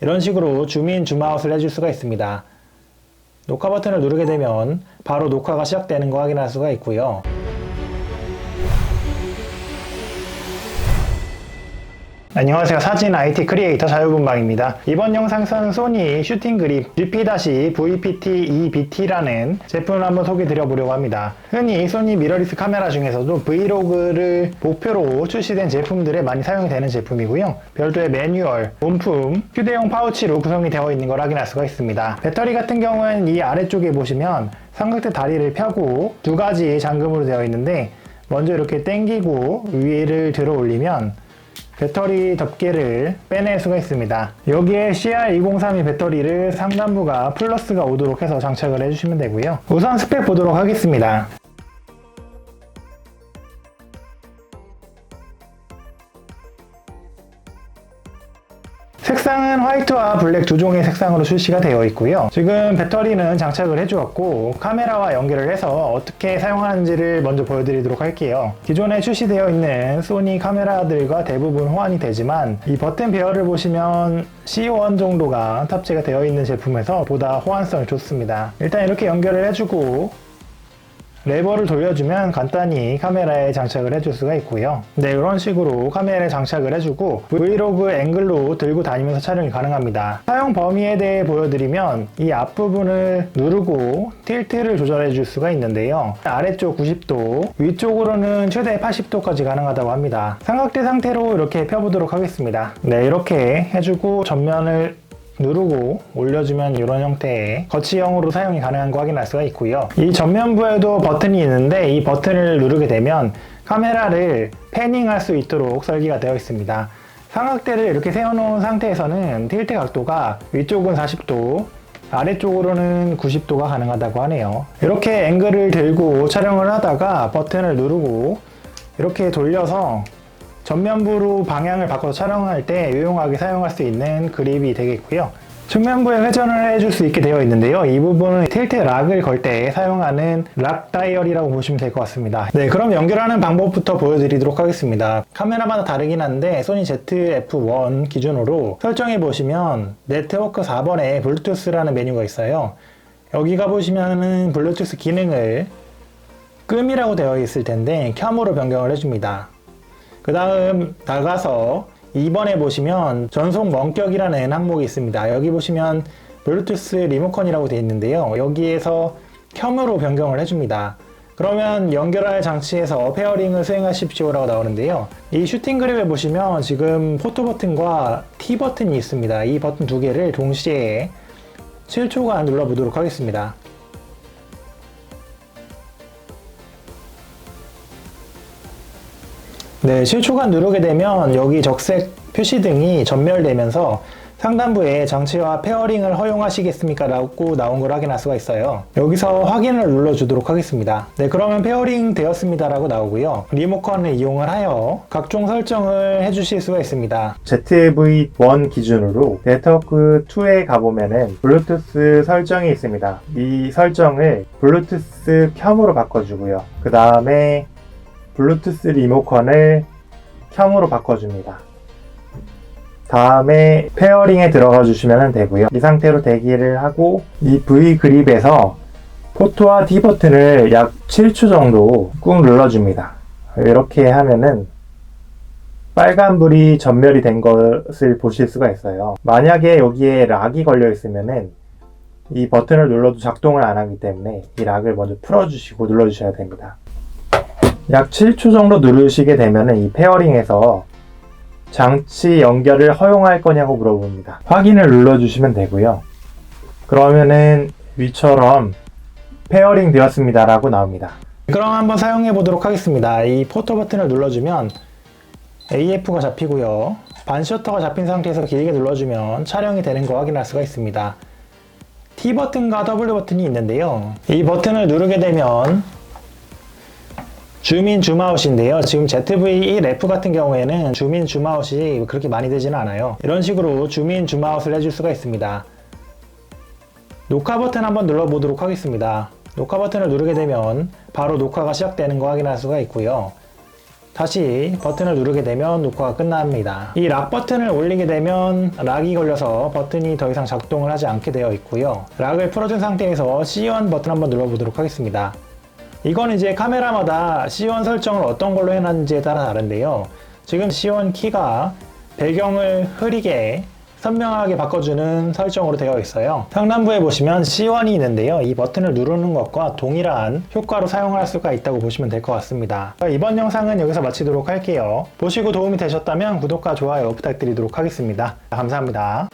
이런 식으로 줌인 줌아웃을 해줄 수가 있습니다. 녹화 버튼을 누르게 되면 바로 녹화가 시작되는 거 확인할 수가 있고요. 안녕하세요. 사진 IT 크리에이터 자유분방입니다. 이번 영상에서는 소니 슈팅 그립 GP-VPT-2BT라는 제품을 한번 소개해 드려보려고 합니다. 흔히 소니 미러리스 카메라 중에서도 브이로그를 목표로 출시된 제품들에 많이 사용이 되는 제품이고요. 별도의 매뉴얼, 본품, 휴대용 파우치로 구성이 되어 있는 걸 확인할 수가 있습니다. 배터리 같은 경우는 이 아래쪽에 보시면 삼각대 다리를 펴고 두 가지 잠금으로 되어 있는데 먼저 이렇게 당기고 위를 들어 올리면 배터리 덮개를 빼낼 수가 있습니다. 여기에 CR2032 배터리를 상단부가 플러스가 오도록 해서 장착을 해주시면 되고요. 우선 스펙 보도록 하겠습니다. 색상은 화이트와 블랙 두 종의 색상으로 출시가 되어 있고요. 지금 배터리는 장착을 해주었고 카메라와 연결을 해서 어떻게 사용하는지를 먼저 보여드리도록 할게요. 기존에 출시되어 있는 소니 카메라들과 대부분 호환이 되지만 이 버튼 배열을 보시면 C1 정도가 탑재가 되어 있는 제품에서 보다 호환성이 좋습니다. 일단 이렇게 연결을 해주고 레버를 돌려주면 간단히 카메라에 장착을 해줄 수가 있고요. 네, 이런 식으로 카메라에 장착을 해주고 브이로그 앵글로 들고 다니면서 촬영이 가능합니다. 사용 범위에 대해 보여드리면 이 앞부분을 누르고 틸트를 조절해 줄 수가 있는데요. 아래쪽 90도, 위쪽으로는 최대 80도까지 가능하다고 합니다. 삼각대 상태로 이렇게 펴보도록 하겠습니다. 네, 이렇게 해주고 전면을 누르고 올려주면 이런 형태의 거치형으로 사용이 가능한 거 확인할 수가 있고요. 이 전면부에도 버튼이 있는데 이 버튼을 누르게 되면 카메라를 패닝할 수 있도록 설계가 되어 있습니다. 삼각대를 이렇게 세워놓은 상태에서는 틸트 각도가 위쪽은 40도, 아래쪽으로는 90도가 가능하다고 하네요. 이렇게 앵글을 들고 촬영을 하다가 버튼을 누르고 이렇게 돌려서 전면부로 방향을 바꿔서 촬영할 때 유용하게 사용할 수 있는 그립이 되겠고요. 측면부에 회전을 해줄 수 있게 되어 있는데요. 이 부분은 틸트 락을 걸 때 사용하는 락 다이얼이라고 보시면 될 것 같습니다. 네, 그럼 연결하는 방법부터 보여드리도록 하겠습니다. 카메라마다 다르긴 한데 소니 ZF-1 기준으로 설정해 보시면 네트워크 4번에 블루투스라는 메뉴가 있어요. 여기 가 보시면은 블루투스 기능을 끔이라고 되어 있을 텐데 켬으로 변경을 해줍니다. 그 다음 나가서 2번에 보시면 전송 원격이라는 항목이 있습니다. 여기 보시면 블루투스 리모컨이라고 되어 있는데요. 여기에서 켬으로 변경을 해줍니다. 그러면 연결할 장치에서 페어링을 수행하십시오 라고 나오는데요. 이 슈팅 그립에 보시면 지금 포토 버튼과 T 버튼이 있습니다. 이 버튼 두 개를 동시에 7초간 눌러보도록 하겠습니다. 네, 7초간 누르게 되면 여기 적색 표시등이 전멸되면서 상단부에 장치와 페어링을 허용하시겠습니까? 라고 나온 걸 확인할 수가 있어요. 여기서 확인을 눌러주도록 하겠습니다. 네, 그러면 페어링 되었습니다. 라고 나오고요. 리모컨을 이용을 하여 각종 설정을 해주실 수가 있습니다. ZV-1 기준으로 네트워크 2에 가보면은 블루투스 설정이 있습니다. 이 설정을 블루투스 켬으로 바꿔주고요. 그 다음에 블루투스 리모컨을 켬으로 바꿔줍니다. 다음에 페어링에 들어가 주시면 되고요. 이 상태로 대기를 하고 이 V 그립에서 포토와 D 버튼을 약 7초 정도 꾹 눌러줍니다. 이렇게 하면은 빨간불이 전멸이 된 것을 보실 수가 있어요. 만약에 여기에 락이 걸려 있으면은 이 버튼을 눌러도 작동을 안 하기 때문에 이 락을 먼저 풀어주시고 눌러주셔야 됩니다. 약 7초 정도 누르시게 되면은 이 페어링에서 장치 연결을 허용할 거냐고 물어봅니다. 확인을 눌러주시면 되고요. 그러면은 위처럼 페어링 되었습니다 라고 나옵니다. 그럼 한번 사용해 보도록 하겠습니다. 이 포토 버튼을 눌러주면 AF가 잡히고요. 반 셔터가 잡힌 상태에서 길게 눌러주면 촬영이 되는 거 확인할 수가 있습니다. T 버튼과 W 버튼이 있는데요. 이 버튼을 누르게 되면 줌인 줌아웃인데요. 지금 ZV-1F 같은 경우에는 줌인 줌아웃이 그렇게 많이 되지는 않아요. 이런 식으로 줌인 줌아웃을 해줄 수가 있습니다. 녹화 버튼 한번 눌러보도록 하겠습니다. 녹화 버튼을 누르게 되면 바로 녹화가 시작되는 거 확인할 수가 있고요. 다시 버튼을 누르게 되면 녹화가 끝납니다. 이 락 버튼을 올리게 되면 락이 걸려서 버튼이 더 이상 작동을 하지 않게 되어 있고요. 락을 풀어준 상태에서 C1 버튼 한번 눌러보도록 하겠습니다. 이건 이제 카메라마다 C1 설정을 어떤 걸로 해놨는지에 따라 다른데요. 지금 C1 키가 배경을 흐리게 선명하게 바꿔주는 설정으로 되어 있어요. 상단부에 보시면 C1이 있는데요. 이 버튼을 누르는 것과 동일한 효과로 사용할 수가 있다고 보시면 될 것 같습니다. 이번 영상은 여기서 마치도록 할게요. 보시고 도움이 되셨다면 구독과 좋아요 부탁드리도록 하겠습니다. 감사합니다.